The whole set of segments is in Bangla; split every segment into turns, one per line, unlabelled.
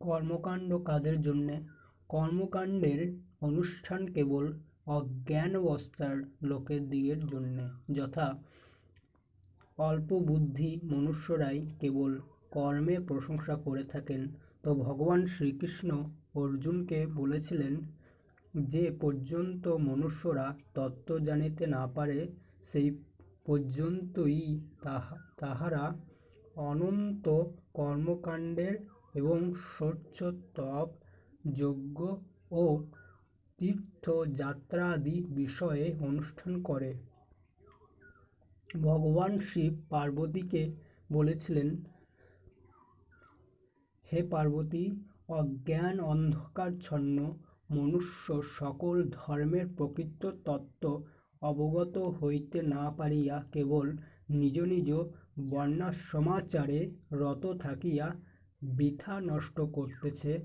কর্মকাণ্ড কাদের জন্যে। কর্মকাণ্ডের অনুষ্ঠান কেবল অজ্ঞানাবস্থার লোকেদিগের জন্যে, যথা অল্পবুদ্ধি মনুষ্যরাই কেবল কর্মে প্রশংসা করে থাকেন। তো ভগবান শ্রীকৃষ্ণ অর্জুনকে বলেছিলেন যে, পর্যন্ত মনুষ্যরা তত্ত্ব জানিতে না পারে, সেই পর্যন্তই তাহা, তাহারা অনন্ত কর্মকাণ্ডের এবং শৌচ তপ, যজ্ঞ ও তীর্থযাত্রাদি বিষয়ে অনুষ্ঠান করে। ভগবান শিব পার্বতীকে বলেছিলেন, হে পার্বতী, অজ্ঞান অন্ধকারাচ্ছন্ন মনুষ্য সকল ধর্মের প্রকৃত তত্ত্ব অবগত হইতে না পারিয়া কেবল নিজ নিজ বর্ণাশ্রমাচারে রত থাকিয়া বৃথা নষ্ট করতেছে।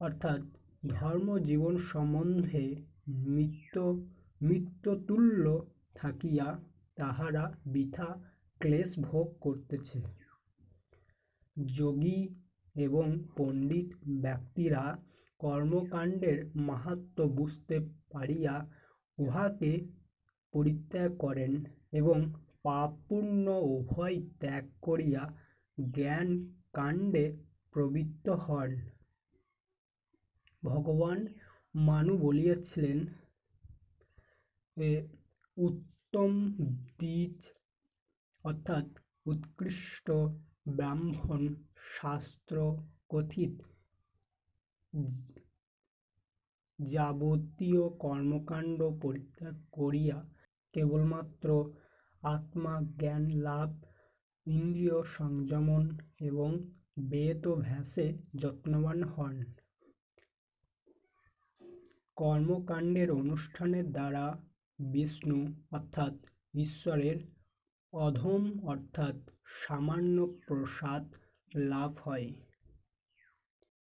অর্থাৎ ধর্ম জীবন সম্বন্ধে মৃত্য মৃত্যুতুল্য থাকিয়া তাহারা বৃথা ক্লেশ ভোগ করতেছে। যোগী এবং পণ্ডিত ব্যক্তিরা কর্মকাণ্ডের মাহাত্ম্য বুঝতে পারিয়া উহাকে পরিত্যাগ করেন এবং পাপ-পুণ্য উভয় ত্যাগ করিয়া জ্ঞানকাণ্ডে প্রবৃত্ত হন। ভগবান মানু বলিয়াছিলেন উত্তম দ্বিজ অর্থাৎ উৎকৃষ্ট ব্রাহ্মণ শাস্ত্র কথিত যাবতীয় কর্মকাণ্ড পরিত্যাগ করিয়া কেবলমাত্র আত্মজ্ঞানলাভ ইন্দ্রিয় সংযমন এবং বেদাভ্যাসে যত্নবান হন। কর্মকাণ্ডের অনুষ্ঠানের দ্বারা বিষ্ণু অর্থাৎ ঈশ্বরের অধম অর্থাৎ সামান্য প্রসাদ লাভ হয়